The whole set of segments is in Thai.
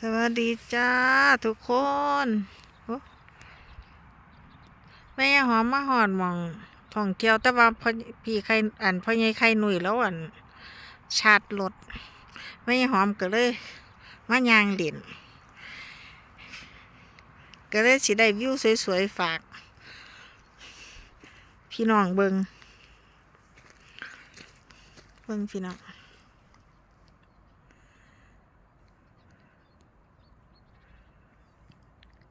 สวัสดีจ้าทุกคนแม่หอมมาหอดหมองท่องเที่ยวแต่ว่าพ่อพี่ใครอันพ่อใหญ่ใครหนุ่ยแล้วอันชาร์จรถแม่หอมก็เลยมายางเล่นก็เลยสิได้วิวสวยๆฝาก พี่น้องเบิงเบิงพี่น้อง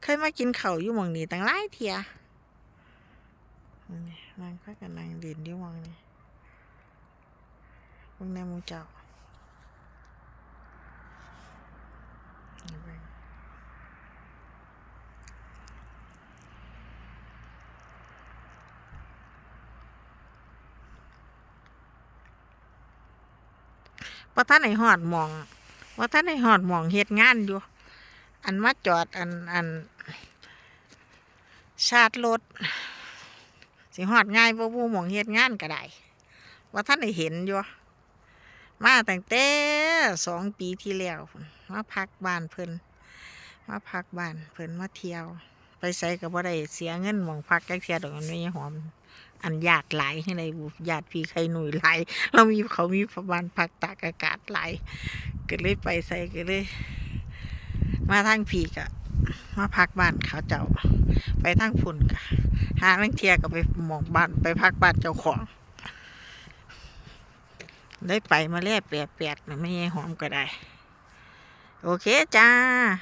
เคยมากินเขาอยู่หมองนี้ตั้งหลายเทียนี่นางพักกันนางเด่นอยู่หมองนี้พวกแนมูเจ้าว่าท่านไหนหอดหมองว่าท่านไหนหอดหมองเฮ็ดงานอยู่ อันมาจอดอันอันชาร์จรถสิหอดง่ายบ่บูหมองเฮ็ดงานก็ได้ว่าท่านได้เห็นอยู่มาตั้งแต่สองปีที่แล้วมาพักบ้านเพิ่นมาพักบ้านเพิ่นมาเที่ยว ไปใส่ก็บ่ได้เสียเงินหมองพักจักเที่ยดอกมันไม่หอม อันญาติหลายให้ในบุญาติพี่ใครหนุ่ยหลายเรามีเขามีประมาณพักตากอากาศหลายก็เลยไปใส่ก็เลย มาทางผีกะมาพักบ้านเขาเจ้า ไปทางพุ่นกะหาลังเทียก็ไปหมองบ้านไปพักบ้านเจ้าของ ได้ไปมาแล้วแปดแปดไม่ให้หอมก็ได้ โอเคจ้า